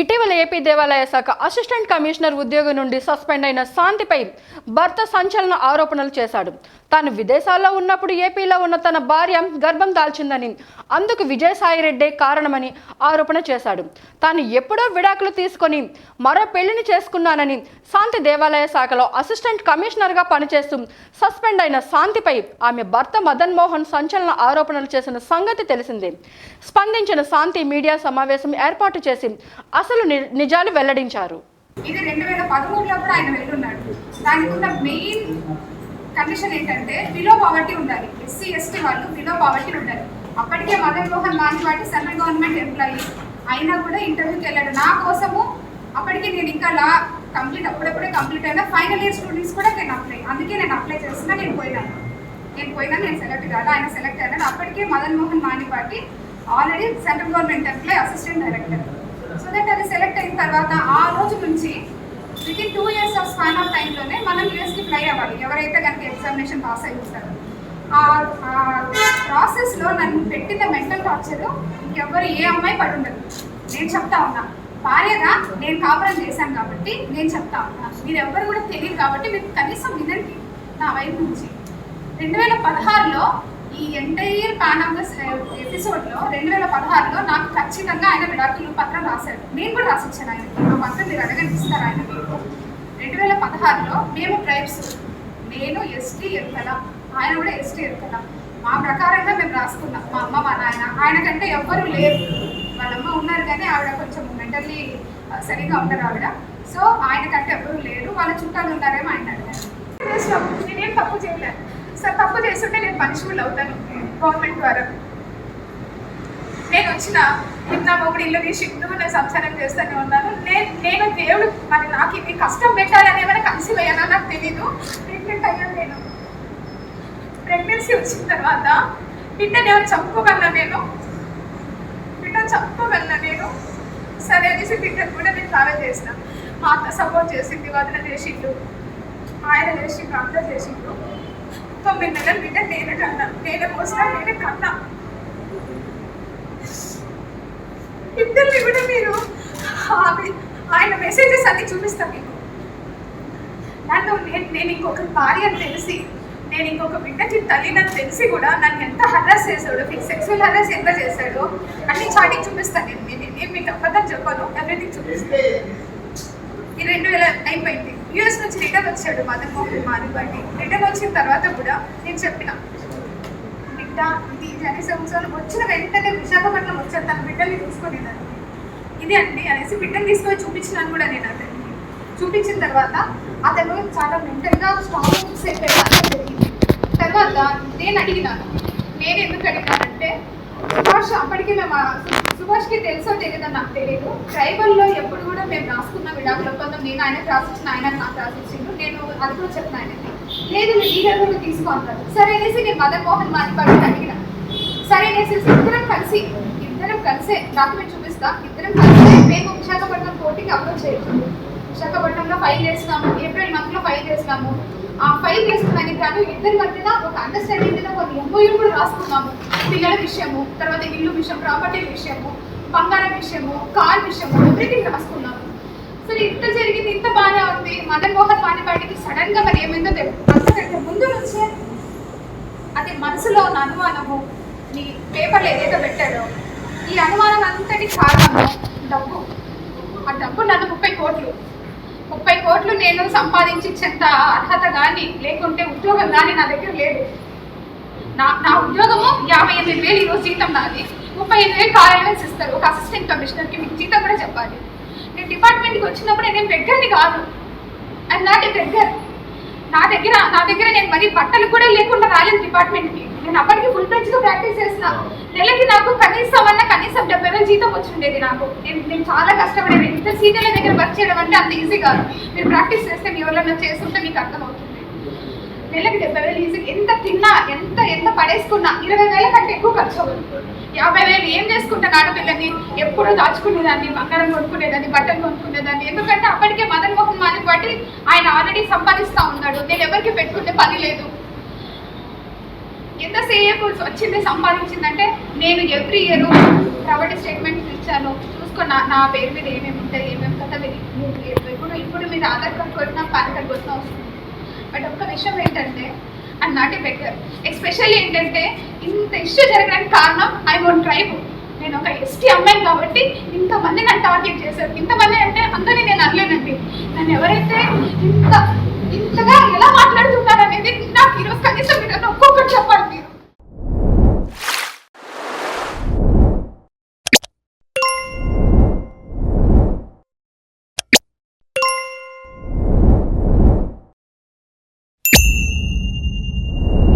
ఇటీవల ఏపీ దేవాలయ శాఖ అసిస్టెంట్ కమిషనర్ ఉద్యోగం నుండి సస్పెండ్ అయిన శాంతిపై భర్త సంచలన ఆరోపణలు చేశాడు. తాను విదేశాల్లో ఉన్నప్పుడు ఏపీలో ఉన్న తన భార్య గర్భం దాల్చిందని అందుకు విజయసాయిరెడ్డే కారణమని ఆరోపణ చేశాడు. తాను ఎప్పుడో విడాకులు తీసుకొని మరో పెళ్ళిని చేసుకున్నానని శాంతి దేవాలయ శాఖలో అసిస్టెంట్ కమిషనర్గా పనిచేస్తూ సస్పెండ్ అయిన శాంతిపై ఆమె భర్త మదన్ మోహన్ సంచలన ఆరోపణలు చేసిన సంగతి తెలిసిందే. స్పందించిన శాంతి మీడియా సమావేశం ఏర్పాటు చేసి అసలు ని- నిజాలు వెల్లడించారు. ఇది రెండు వేల పదమూడులో కూడా ఆయన వెళ్ళున్నాడు దానికి ఉన్న మెయిన్ కండిషన్ ఏంటంటే బిలో పావర్టీ ఉండాలి. ఎస్సీ ఎస్టీ వాళ్ళు బిలో పావర్టీ ఉండాలి. అప్పటికే Madan Mohan Manvati central government employee అయినా కూడా ఇంటర్వ్యూకి వెళ్ళాడు. నా కోసము అప్పటికి నేను ఇంకా లా కంప్లీట్ అప్పుడప్పుడే కంప్లీట్ అయినా ఫైనల్ ఇయర్ స్టూడెంట్స్ కూడా నేను అప్లై అందుకే నేను అప్లై చేస్తున్నా నేను పోయినాను. నేను పోయినా నేను సెలెక్ట్ కాదు ఆయన సెలెక్ట్ అయ్యాను అప్పటికే Madan Mohan Manipati already central government employee assistant director so that అది సెలెక్ట్ అయిన తర్వాత ఆ రోజు నుంచి with in two years of span of టైంలోనే మనం యూఎస్కి ఫ్లై అవ్వాలి. ఎవరైతే కనుక ఎగ్జామినేషన్ పాస్ అయి ఉంటారో. ఆ ప్రాసెస్లో నన్ను పెట్టిన మెంటల్ టార్చర్ ఇంకెవ్వరు ఏ అమ్మాయి పడి ఉండదు. నేను చెప్తా ఉన్నా. భార్యగా నేను కాపురం చేశాను కాబట్టి నేను చెప్తా ఉన్నా. మీరు ఎవ్వరు కూడా తెలియదు కాబట్టి మీకు కనీసం వినండి. నా వైపు నుంచి. రెండు వేల పదహారులో ఈ ఎంటైర్ పాన్ ఎపిసోడ్లో రెండు వేల పదహారులో నాకు ఖచ్చితంగా ఆయన విడాకులు పత్రం రాశాడు నేను కూడా రాసిచ్చాను ఆయనకి. ఆ పత్రం మీరు అడగనిస్తారు ఆయన మీకు? రెండు వేల పదహారులో మేము ట్రైబ్స్ నేను ఎస్టీ ఎరుకల. ఆయన కూడా ఎస్టీ ఎరుకల. మా ప్రకారంగా మేము రాసుకున్నాం. మా అమ్మ మా నాయన. ఆయన కంటే ఎవ్వరూ లేరు. వాళ్ళ అమ్మ ఉన్నారు కానీ ఆవిడ కొంచెం మెంటల్లీ సరిగా ఉండరు ఆవిడ సో ఆయన కంటే ఎవ్వరూ లేరు. వాళ్ళ చుట్టాలు ఉన్నారు ఆయన అడిగారు చేసినాము. నేనేం తప్పు చేయలేదు సార్ తప్పు చేస్తుంటే నేను పనిష్మెంట్ అవుతాను. గవర్నమెంట్ ద్వారా. నేను వచ్చిన నా మొగుడు ఇల్లు తీసి ఇందుకు నేను సంసారం చేస్తూనే ఉన్నాను. నేను నేను దేవుడు మరి నాకు ఇది కష్టం పెట్టాలని ఏమైనా కన్సీవ్ అయ్యానా నాకు తెలీదు. ప్రెగ్నెంట్ అయ్యాను నేను. ప్రెగ్నెన్సీ వచ్చిన తర్వాత బిడ్డని ఎవరు చంపుకోగలనా నేను? బిడ్డ చంపుకోగలనా నేను? సరే అనేసి బిడ్డను కూడా నేను చాలా చేసిన. మా అత్త సపోర్ట్ చేసింది వదిన చేసిండు ఆయన చేసిండు అంత చేసిండు. తొమ్మిది నెలలు బిడ్డ నేను కన్నా నేనే మోసినా నేనే కన్నా. ఇద్దరిని కూడా మీరు ఆయన మెసేజెస్ అన్ని చూపిస్తాను మీకు. నన్ను నేను నేను ఇంకొక భార్య అని తెలిసి నేను ఇంకొక బిడ్డకి తల్లినని తెలిసి కూడా నన్ను ఎంత హరాస్ చేశాడు మీకు సెక్సువల్ హరాస్ ఎంత చేశాడో అన్ని చాటింగ్ చూపిస్తాను నేను. నేను- నేను మీకు అబద్ధం చెప్పను ఎవ్రీథింగ్ చూపిస్తాను. ఈ రెండు వేల అయిపోయింది. యూఎస్ నుంచి రిటర్న్ వచ్చాడు మదన్ మోహన్ మాదిపాటి రిటర్న్ వచ్చిన తర్వాత కూడా నేను చెప్పిన బిడ్డ ఇది జన సంవత్సరాలు వచ్చిన వెంటనే విశాఖపట్నం వచ్చాను తన బిడ్డల్ని తీసుకొని నన్ను. ఇది అండి అనేసి బిడ్డని తీసుకొని చూపించినాను కూడా నేను అతనికి చూపించిన తర్వాత అతను చాలా మెంటల్గా స్ట్రాంగ్ ఫిక్స్ జరిగింది. తర్వాత నేను అడిగినాను నేను ఎందుకు అడిగానంటే సుభాష్ అప్పటికి మేము సుభాష్కి తెలుసో తెలియదో నాకు తెలియదు. ట్రైబల్లో ఎప్పుడు కూడా మేము నేను ఆయన క్రాస్ నేను ఆయన రాసిచ్చిన ఆయన నాకు రాసిచ్చిండు నేను అది కూడా చెప్పిన ఆయనకి. లేదు మీరు లీగల్ కూడా తీసుకో అంటారు సరే అనేసి నేను మదన్ మోహన్ మానిపాటిని అడిగిన. సరే అనేసి ఇద్దరం కలిసి ఇద్దరం కలిసే డాక్యుమెంట్ చూపిస్తా. ఇద్దరం కలిసి మేము విశాఖపట్నం కోర్టుకి అప్రోచ్ చేయొచ్చు విశాఖపట్నంలో ఫైల్ చేసినాము ఏప్రిల్ మంత్లో ఫైల్ చేసినాము ఆ ఫైల్ చేసుకున్నానికి కాదు ఇద్దరి మధ్యన ఒక అండర్స్టాండింగ్ మీద ఒక ఎంఓయూ కూడా రాసుకున్నాము. పిల్లల విషయము తర్వాత ఇల్లు విషయం ప్రాపర్టీ విషయము బంగారం విషయము కార్ విషయము ఎవ్రీథింగ్ రాసుకున్నాము. సరే ఇంత జరిగింది ఇంత బాగానే ఉంది. మదన్ మోహన్ వాణిపాటికి సడన్గా మరి ఏమైందో తెలియదు ముందు నుంచే అది మనసులో ఉన్న అనుమానము నీ పేపర్లో ఏదైతే పెట్టాడో ఈ అనుమానం అంతటి కారణము డబ్బు. ఆ డబ్బు నన్ను ముప్పై కోట్లు. ముప్పై కోట్లు నేను సంపాదించేంత అర్హత కానీ లేకుంటే ఉద్యోగం కానీ నా దగ్గర లేదు. నా నా ఉద్యోగము యాభై ఎనిమిది వేలు ఈరోజు జీతం నాది. ముప్పై ఐదు వేలు కార్యాలయం ఇస్తారు. ఒక అసిస్టెంట్ కమిషనర్కి మీకు జీతం కూడా చెప్పాలి. నేను డిపార్ట్మెంట్కి వచ్చినప్పుడు నేను బెగ్గర్ని కాదు. అండ్ నాట్ ఏ బెగ్గర్ నా దగ్గర నా దగ్గర నేను మరి బట్టలు కూడా లేకుండా రాలేదు డిపార్ట్మెంట్కి. నేను అప్పటికి ఫుల్గా ప్రాక్టీస్ చేసిన నెలకి నాకు కనీసం అన్న కనీసం డెబ్బై వేలు జీతం వచ్చిండేది నాకు. నేను నేను చాలా కష్టపడేది. ఇంత సీనియర్ల దగ్గర వర్క్ చేయడం అంటే అంత ఈజీ కాదు. మీరు ప్రాక్టీస్ చేస్తే మీ ఎవరైనా చేస్తుంటే మీకు అర్థమవుతుంది. నెలకి డెబ్బై వేలు ఈజీ ఎంత తిన్నా ఎంత ఎంత పడేసుకున్నా ఇరవై వేల కంటే ఎక్కువ ఖర్చు అవ్వదు. యాభై వేలు ఏం చేసుకుంటాను ఆడపిల్లని ఎప్పుడు దాచుకునేదాన్ని బంగారం కొనుక్కునేదాన్ని బట్టలు కొనుక్కునేదాన్ని. ఎందుకంటే అప్పటికే మదన్ మోహన్ మాలిక్ బట్టి ఆయన ఆల్రెడీ సంపాదిస్తా ఉన్నాడు. నేను ఎవరికి పెట్టుకునే పని లేదు. ఎంతసేపు వచ్చింది సంపాదించిందంటే నేను ఎవ్రీ ఇయర్ ప్రాపర్టీ స్టేట్మెంట్స్ ఇచ్చాను. చూసుకున్నా నా పేరు మీద ఏమేమి ఉంటాయి ఏమేమి కథ ఇప్పుడు ఇప్పుడు మీరు ఆధార్ కార్డ్ కొట్టినా పాన్ కార్డ్ కొట్టినా వస్తుంది. విషయం ఏంటంటే I not a better especially ఏంటంటే ఇంత ఇష్యూ జరగడానికి కారణం ఐ వన్ ట్రైబ్ నేను ఒక ఎస్టీ అమ్మాయిని కాబట్టి ఇంతమంది నన్ను టార్గెట్ చేశారు. ఇంతమంది అంటే అందరినీ నేను అనలేనండి. నన్ను ఎవరైతే ఇంత ఇంతగా ఎలా మాట్లాడుతున్నారు అనేది నాకు ఈరోజు కనీసం మీరు ఒక్క